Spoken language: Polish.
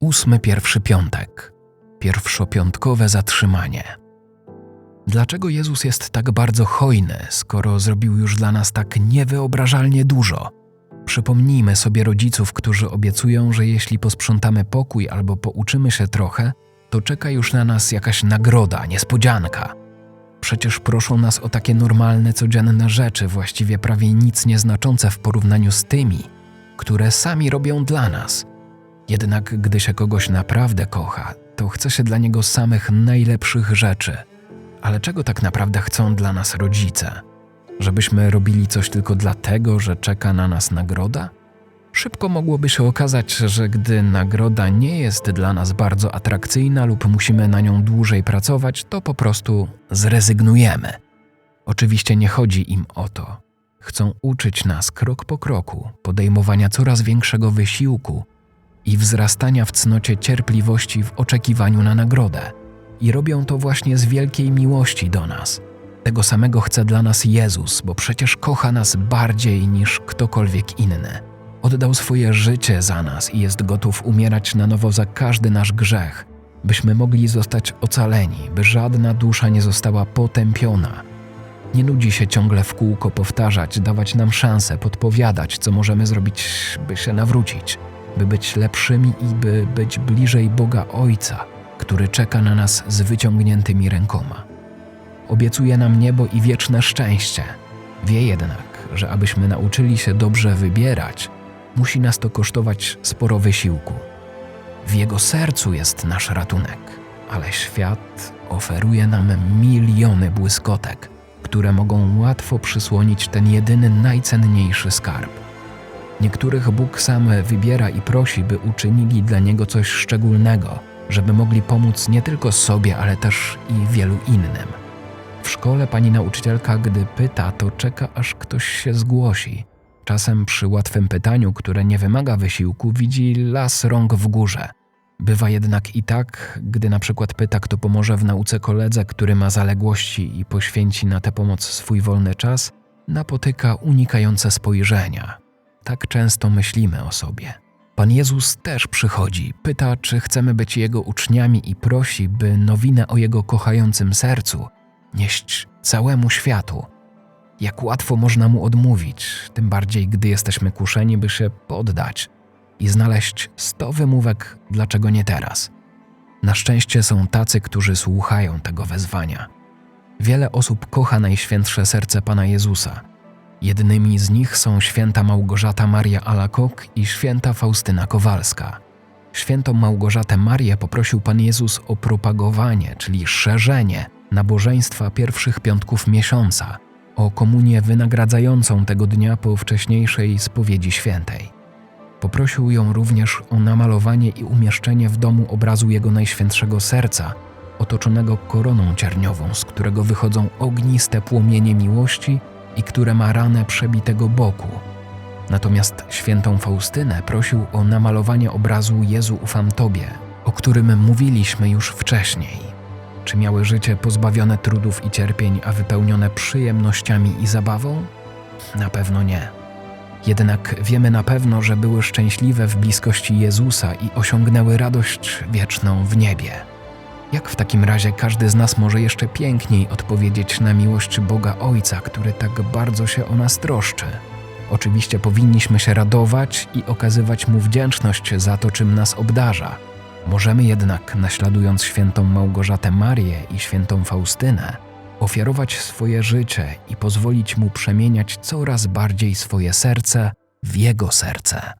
Ósmy pierwszy piątek. Pierwszopiątkowe zatrzymanie. Dlaczego Jezus jest tak bardzo hojny, skoro zrobił już dla nas tak niewyobrażalnie dużo? Przypomnijmy sobie rodziców, którzy obiecują, że jeśli posprzątamy pokój albo pouczymy się trochę, to czeka już na nas jakaś nagroda, niespodzianka. Przecież proszą nas o takie normalne, codzienne rzeczy, właściwie prawie nic nieznaczące w porównaniu z tymi, które sami robią dla nas. Jednak gdy się kogoś naprawdę kocha, to chce się dla niego samych najlepszych rzeczy. Ale czego tak naprawdę chcą dla nas rodzice? Żebyśmy robili coś tylko dlatego, że czeka na nas nagroda? Szybko mogłoby się okazać, że gdy nagroda nie jest dla nas bardzo atrakcyjna lub musimy na nią dłużej pracować, to po prostu zrezygnujemy. Oczywiście nie chodzi im o to. Chcą uczyć nas krok po kroku podejmowania coraz większego wysiłku i wzrastania w cnocie cierpliwości w oczekiwaniu na nagrodę. I robią to właśnie z wielkiej miłości do nas. Tego samego chce dla nas Jezus, bo przecież kocha nas bardziej niż ktokolwiek inny. Oddał swoje życie za nas i jest gotów umierać na nowo za każdy nasz grzech, byśmy mogli zostać ocaleni, by żadna dusza nie została potępiona. Nie nudzi się ciągle w kółko powtarzać, dawać nam szansę, podpowiadać, co możemy zrobić, by się nawrócić, by być lepszymi i by być bliżej Boga Ojca, który czeka na nas z wyciągniętymi rękoma. Obiecuje nam niebo i wieczne szczęście. Wie jednak, że abyśmy nauczyli się dobrze wybierać, musi nas to kosztować sporo wysiłku. W jego sercu jest nasz ratunek, ale świat oferuje nam miliony błyskotek, które mogą łatwo przysłonić ten jedyny najcenniejszy skarb. Niektórych Bóg sam wybiera i prosi, by uczynili dla niego coś szczególnego, żeby mogli pomóc nie tylko sobie, ale też i wielu innym. W szkole pani nauczycielka, gdy pyta, to czeka, aż ktoś się zgłosi. Czasem przy łatwym pytaniu, które nie wymaga wysiłku, widzi las rąk w górze. Bywa jednak i tak, gdy na przykład pyta, kto pomoże w nauce koledze, który ma zaległości i poświęci na tę pomoc swój wolny czas, napotyka unikające spojrzenia. Tak często myślimy o sobie. Pan Jezus też przychodzi, pyta, czy chcemy być Jego uczniami i prosi, by nowinę o Jego kochającym sercu nieść całemu światu. Jak łatwo można Mu odmówić, tym bardziej gdy jesteśmy kuszeni, by się poddać i znaleźć sto wymówek, dlaczego nie teraz. Na szczęście są tacy, którzy słuchają tego wezwania. Wiele osób kocha Najświętsze Serce Pana Jezusa. Jednymi z nich są święta Małgorzata Maria Alakok i święta Faustyna Kowalska. Świętą Małgorzatę Marię poprosił Pan Jezus o propagowanie, czyli szerzenie nabożeństwa pierwszych piątków miesiąca, o komunię wynagradzającą tego dnia po wcześniejszej spowiedzi świętej. Poprosił ją również o namalowanie i umieszczenie w domu obrazu Jego Najświętszego Serca, otoczonego koroną cierniową, z którego wychodzą ogniste płomienie miłości i które ma ranę przebitego boku. Natomiast świętą Faustynę prosił o namalowanie obrazu Jezu ufam Tobie, o którym mówiliśmy już wcześniej. Czy miały życie pozbawione trudów i cierpień, a wypełnione przyjemnościami i zabawą? Na pewno nie. Jednak wiemy na pewno, że były szczęśliwe w bliskości Jezusa i osiągnęły radość wieczną w niebie. Jak w takim razie każdy z nas może jeszcze piękniej odpowiedzieć na miłość Boga Ojca, który tak bardzo się o nas troszczy? Oczywiście powinniśmy się radować i okazywać Mu wdzięczność za to, czym nas obdarza. Możemy jednak, naśladując świętą Małgorzatę Marię i świętą Faustynę, ofiarować swoje życie i pozwolić Mu przemieniać coraz bardziej swoje serce w Jego serce.